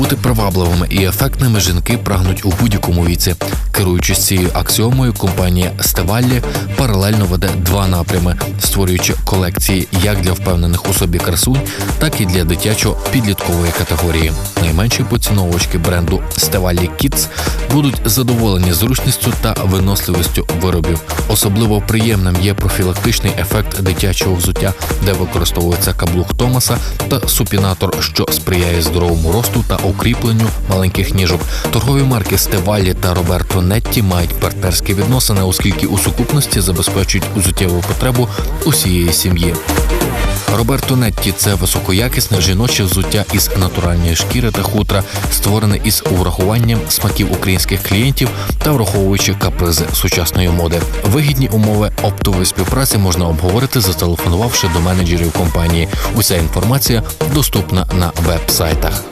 Бути привабливими і ефектними жінки прагнуть у будь-якому віці. Керуючись цією аксіомою, компанія Стеваллі паралельно веде два напрями, створюючи колекції як для впевнених у собі красунь, так і для дитячо-підліткової категорії. Найменші поціновувачки бренду Стеваллі Kids будуть задоволені зручністю та виносливістю виробів. Особливо приємним є профілактичний ефект дитячого взуття, де використовується каблук Томаса та супінатор, що сприяє здоровому росту та укріпленню маленьких ніжок. Торгові марки Стеваллі та Роберто Нетті мають партнерські відносини, оскільки у сукупності забезпечують узуттєву потребу усієї сім'ї. Роберто Нетті це високоякісне жіноче взуття із натуральної шкіри та хутра, створене із урахуванням смаків українських клієнтів та враховуючи капризи сучасної моди. Вигідні умови оптової співпраці можна обговорити, зателефонувавши до менеджерів компанії. Уся інформація доступна на веб-сайтах.